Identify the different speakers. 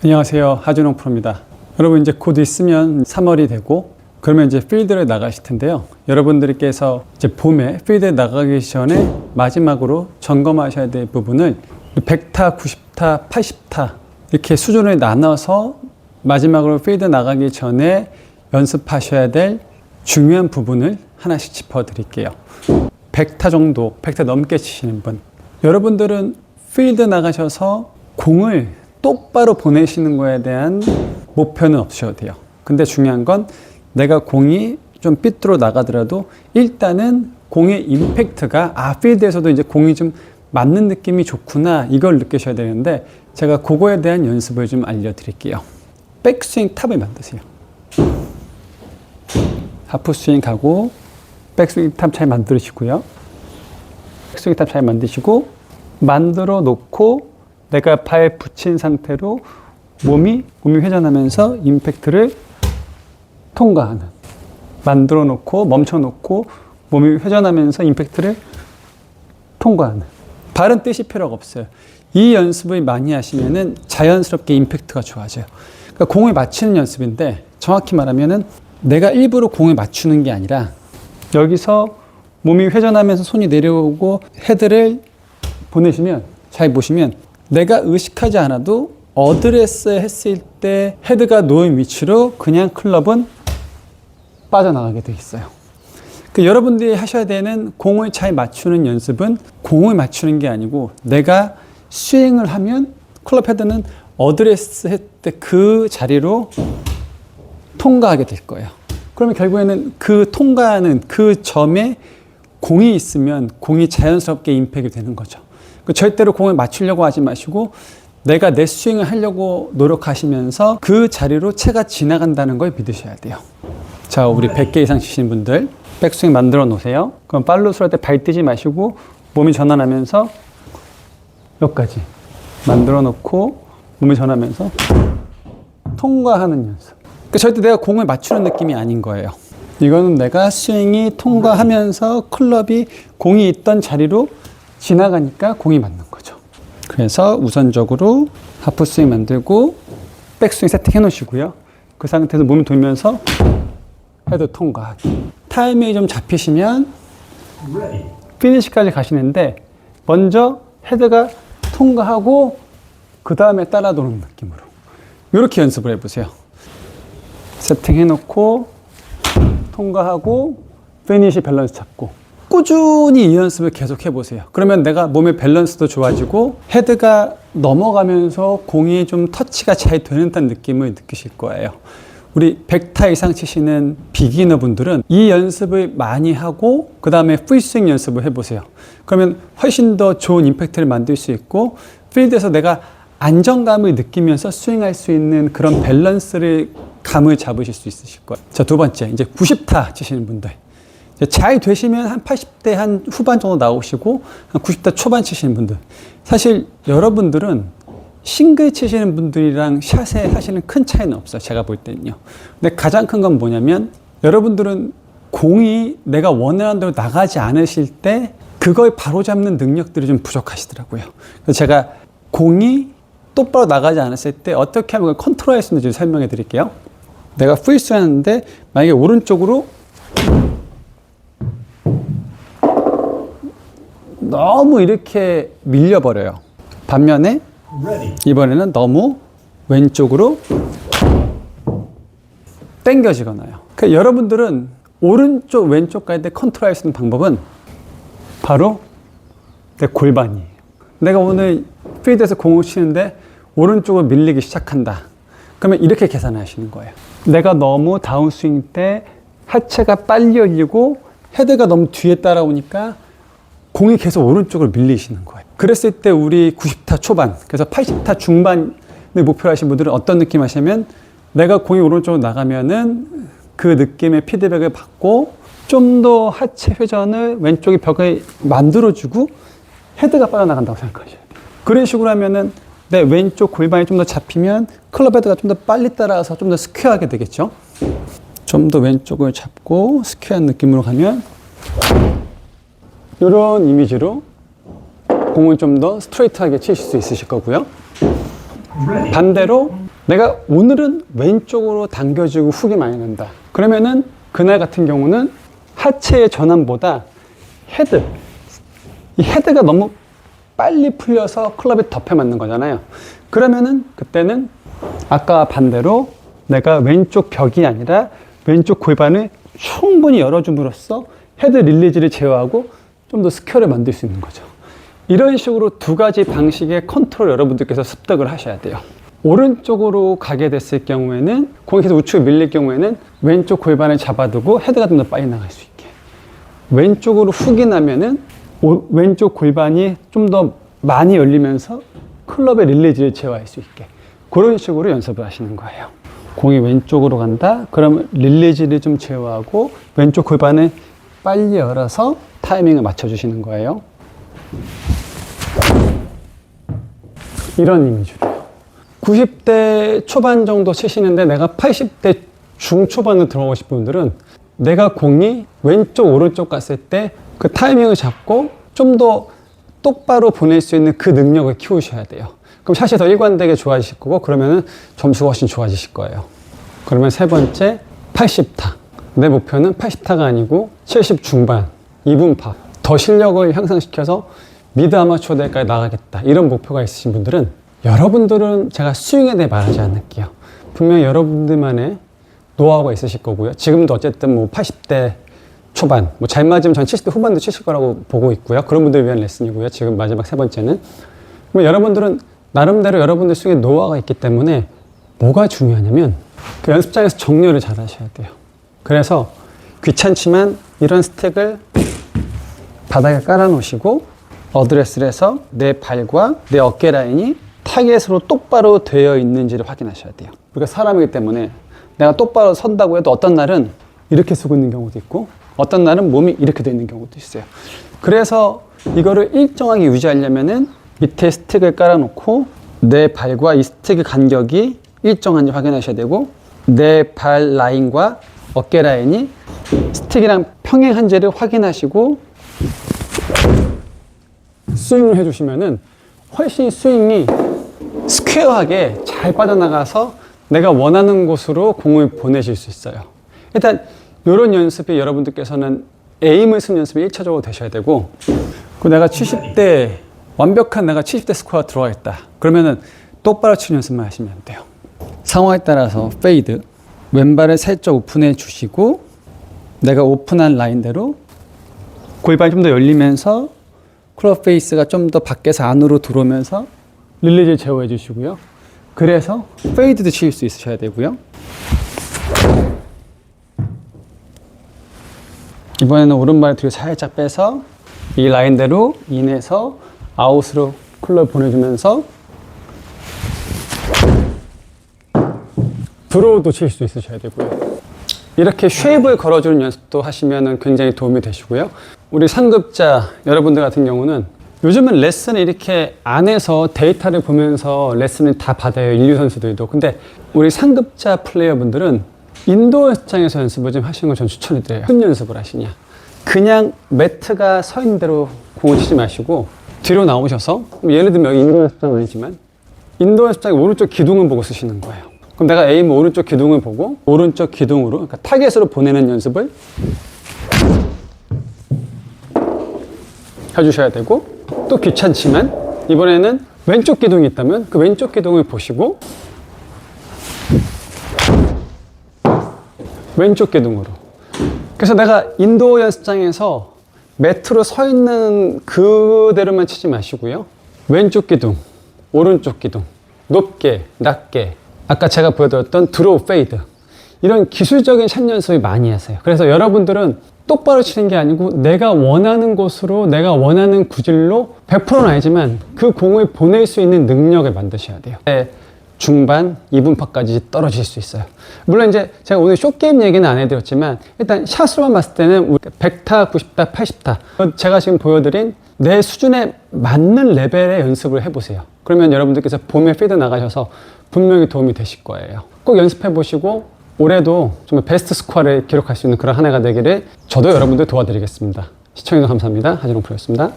Speaker 1: 안녕하세요. 하준홍 프로입니다. 여러분 이제 곧 있으면 3월이 되고 그러면 이제 필드를 나가실 텐데요. 여러분들께서 이제 봄에 필드에 나가기 전에 마지막으로 점검하셔야 될 부분을 100타, 90타, 80타 이렇게 수준을 나눠서 마지막으로 필드 나가기 전에 연습하셔야 될 중요한 부분을 하나씩 짚어 드릴게요. 100타 정도, 100타 넘게 치시는 분. 여러분들은 필드 나가셔서 공을 똑바로 보내시는 거에 대한 목표는 없으셔도 돼요. 근데 중요한 건 내가 공이 좀 삐뚤어 나가더라도 일단은 공의 임팩트가 아, 필드에서도 이제 공이 좀 맞는 느낌이 좋구나 이걸 느끼셔야 되는데 제가 그거에 대한 연습을 좀 알려드릴게요. 백스윙 탑을 만드세요. 하프 스윙 가고 백스윙 탑 잘 만들으시고요. 백스윙 탑 잘 만드시고 만들어 놓고 내가 발 붙인 상태로 몸이 몸이 회전하면서 임팩트를 통과하는 만들어 놓고 멈춰 놓고 몸이 회전하면서 임팩트를 통과하는 발은 뜻이 필요가 없어요. 이 연습을 많이 하시면은 자연스럽게 임팩트가 좋아져요. 그러니까 공을 맞추는 연습인데 정확히 말하면은 내가 일부러 공을 맞추는 게 아니라 여기서 몸이 회전하면서 손이 내려오고 헤드를 보내시면 잘 보시면 내가 의식하지 않아도 어드레스 했을 때 헤드가 놓인 위치로 그냥 클럽은 빠져나가게 돼 있어요. 그 여러분들이 하셔야 되는 공을 잘 맞추는 연습은 공을 맞추는 게 아니고 내가 스윙을 하면 클럽 헤드는 어드레스 했을 때 그 자리로 통과하게 될 거예요. 그러면 결국에는 그 통과하는 그 점에 공이 있으면 공이 자연스럽게 임팩이 되는 거죠. 그 절대로 공을 맞추려고 하지 마시고 내가 내 스윙을 하려고 노력하시면서 그 자리로 채가 지나간다는 걸 믿으셔야 돼요. 자, 우리 100개 이상 치시는 분들 백스윙 만들어 놓으세요. 그럼 팔로스로 할 때 발 뛰지 마시고 몸이 전환하면서 여기까지 만들어 놓고 몸이 전하면서 통과하는 연습. 그러니까 절대 내가 공을 맞추는 느낌이 아닌 거예요. 이거는 내가 스윙이 통과하면서 클럽이 공이 있던 자리로 지나가니까 공이 맞는 거죠. 그래서 우선적으로 하프 스윙 만들고 백스윙 세팅해 놓으시고요. 그 상태에서 몸이 돌면서 헤드 통과하기. 타이밍이 좀 잡히시면 피니시까지 가시는데 먼저 헤드가 통과하고 그 다음에 따라 도는 느낌으로 이렇게 연습을 해보세요. 세팅해 놓고 통과하고 피니시 밸런스 잡고 꾸준히 이 연습을 계속 해보세요. 그러면 내가 몸의 밸런스도 좋아지고 헤드가 넘어가면서 공이 좀 터치가 잘 되는 듯한 느낌을 느끼실 거예요. 우리 100타 이상 치시는 비기너 분들은 이 연습을 많이 하고 그 다음에 풀스윙 연습을 해보세요. 그러면 훨씬 더 좋은 임팩트를 만들 수 있고 필드에서 내가 안정감을 느끼면서 스윙할 수 있는 그런 밸런스를 감을 잡으실 수 있으실 거예요. 자, 두 번째, 이제 90타 치시는 분들. 잘 되시면 한 80대 한 후반 정도 나오시고 한 90대 초반 치시는 분들. 사실 여러분들은 싱글 치시는 분들이랑 샷에 사실은 큰 차이는 없어요. 제가 볼 때는요. 근데 가장 큰 건 뭐냐면 여러분들은 공이 내가 원하는 대로 나가지 않으실 때 그걸 바로잡는 능력들이 좀 부족하시더라고요. 그래서 제가 공이 똑바로 나가지 않았을 때 어떻게 하면 그걸 컨트롤 할 수 있는지 설명해 드릴게요. 내가 프리스 하는데 만약에 오른쪽으로 너무 이렇게 밀려버려요. 반면에 이번에는 너무 왼쪽으로 당겨지거나요. 그러니까 여러분들은 오른쪽 왼쪽 갈때 컨트롤할 수 있는 방법은 바로 내 골반이에요. 내가 오늘 필드에서 공을 치는데 오른쪽으로 밀리기 시작한다. 그러면 이렇게 계산하시는 거예요. 내가 너무 다운스윙 때 하체가 빨리 열리고 헤드가 너무 뒤에 따라오니까 공이 계속 오른쪽으로 밀리시는 거예요. 그랬을 때 우리 90타 초반, 그래서 80타 중반을 목표로 하신 분들은 어떤 느낌 하시냐면 내가 공이 오른쪽으로 나가면은 그 느낌의 피드백을 받고 좀 더 하체 회전을 왼쪽의 벽에 만들어주고 헤드가 빠져나간다고 생각하셔야 돼요. 그런 식으로 하면은 내 왼쪽 골반이 좀 더 잡히면 클럽 헤드가 좀 더 빨리 따라와서 좀 더 스퀘어하게 되겠죠. 좀 더 왼쪽을 잡고 스퀘어한 느낌으로 가면 이런 이미지로 공을 좀 더 스트레이트하게 치실 수 있으실 거고요. 반대로 내가 오늘은 왼쪽으로 당겨지고 훅이 많이 난다. 그러면은 그날 같은 경우는 하체의 전환보다 헤드, 이 헤드가 너무 빨리 풀려서 클럽이 덮여 맞는 거잖아요. 그러면은 그때는 아까 반대로 내가 왼쪽 벽이 아니라 왼쪽 골반을 충분히 열어줌으로써 헤드 릴리즈를 제어하고 좀 더 스퀘어를 만들 수 있는 거죠. 이런 식으로 두 가지 방식의 컨트롤 여러분들께서 습득을 하셔야 돼요. 오른쪽으로 가게 됐을 경우에는 공이 계속 우측으로 밀릴 경우에는 왼쪽 골반을 잡아두고 헤드가 좀 더 빨리 나갈 수 있게. 왼쪽으로 훅이 나면은 오- 왼쪽 골반이 좀 더 많이 열리면서 클럽의 릴리즈를 제어할 수 있게. 그런 식으로 연습을 하시는 거예요. 공이 왼쪽으로 간다? 그러면 릴리즈를 좀 제어하고 왼쪽 골반을 빨리 열어서 타이밍을 맞춰주시는 거예요. 이런 이미지로요. 90대 초반 정도 치시는데 내가 80대 중초반으로 싶은 분들은 내가 공이 왼쪽, 오른쪽 갔을 때 그 타이밍을 잡고 좀 더 똑바로 보낼 수 있는 그 능력을 키우셔야 돼요. 그럼 샷이 더 일관되게 좋아지실 거고 그러면은 점수가 훨씬 좋아지실 거예요. 그러면 세 번째 80타. 내 목표는 80타가 아니고 70 중반, 2분파. 더 실력을 향상시켜서 미드 아마추어 대회까지 나가겠다. 이런 목표가 있으신 분들은 여러분들은 제가 스윙에 대해 말하지 않을게요. 분명히 여러분들만의 노하우가 있으실 거고요. 지금도 어쨌든 뭐 80대 초반, 뭐 잘 맞으면 전 70대 후반도 치실 거라고 보고 있고요. 그런 분들을 위한 레슨이고요. 지금 마지막 세 번째는. 그럼 여러분들은 나름대로 여러분들 스윙에 노하우가 있기 때문에 뭐가 중요하냐면 그 연습장에서 정렬을 잘 하셔야 돼요. 그래서 귀찮지만 이런 스택을 바닥에 깔아 놓으시고 어드레스를 해서 내 발과 내 어깨 라인이 타겟으로 똑바로 되어 있는지를 확인하셔야 돼요. 우리가 사람이기 때문에 내가 똑바로 선다고 해도 어떤 날은 이렇게 쓰고 있는 경우도 있고 어떤 날은 몸이 이렇게 되어 있는 경우도 있어요. 그래서 이거를 일정하게 유지하려면은 밑에 스틱을 깔아놓고 내 발과 이 스틱의 간격이 일정한지 확인하셔야 되고 내 발 라인과 어깨 라인이 스틱이랑 평행한지를 확인하시고 스윙을 해주시면은 훨씬 스윙이 스퀘어하게 잘 빠져나가서 내가 원하는 곳으로 공을 보내실 수 있어요. 일단 이런 연습이 여러분들께서는 에임을 쓰는 연습이 1차적으로 되셔야 되고 그 내가 70대 완벽한 내가 70대 스코어 들어가겠다. 그러면은 똑바로 치는 연습만 하시면 돼요. 상황에 따라서 페이드 왼발을 살짝 오픈해 주시고 내가 오픈한 라인대로 골반이 좀 더 열리면서 클럽 페이스가 좀 더 밖에서 안으로 들어오면서 릴리즈를 제어해 주시고요. 그래서 페이드도 칠 수 있으셔야 되고요. 이번에는 오른발 뒤로 살짝 빼서 이 라인대로 인해서 아웃으로 클럽 보내주면서 드로우도 칠 수 있으셔야 되고요. 이렇게 쉐입을 걸어주는 연습도 하시면 굉장히 도움이 되시고요. 우리 상급자 여러분들 같은 경우는 요즘은 레슨을 이렇게 안에서 데이터를 보면서 레슨을 다 받아요. 인류 선수들도. 근데 우리 상급자 플레이어분들은 인도어 연습장에서 연습을 좀 하시는 걸 전 추천해 드려요. 무슨 연습을 하시냐? 그냥 매트가 서 있는 대로 공을 치지 마시고 뒤로 나오셔서 예를 들면 인도어 연습장 아니지만 인도 연습장의 오른쪽 기둥을 보고 쓰시는 거예요. 그럼 내가 에임 오른쪽 기둥을 보고 오른쪽 기둥으로 그러니까 타겟으로 보내는 연습을 해주셔야 되고 또 귀찮지만 이번에는 왼쪽 기둥이 있다면 그 왼쪽 기둥을 보시고 왼쪽 기둥으로 그래서 내가 인도 연습장에서 매트로 서 있는 그대로만 치지 마시고요. 왼쪽 기둥, 오른쪽 기둥, 높게, 낮게. 아까 제가 보여드렸던 드로우 페이드. 이런 기술적인 샷 연습을 많이 하세요. 그래서 여러분들은 똑바로 치는 게 아니고 내가 원하는 곳으로 내가 원하는 구질로 100%는 아니지만 그 공을 보낼 수 있는 능력을 만드셔야 돼요. 네, 중반 2분파까지 떨어질 수 있어요. 물론 이제 제가 오늘 쇼게임 얘기는 안 해드렸지만 일단 샷으로만 봤을 때는 100타, 90타, 80타 제가 지금 보여드린 내 수준에 맞는 레벨의 연습을 해보세요. 그러면 여러분들께서 봄에 피드 나가셔서 분명히 도움이 되실 거예요. 꼭 연습해 보시고 올해도 정말 베스트 스코어를 기록할 수 있는 그런 한 해가 되기를 저도 여러분들 도와드리겠습니다. 시청해주셔서 감사합니다. 하진홍 프로였습니다.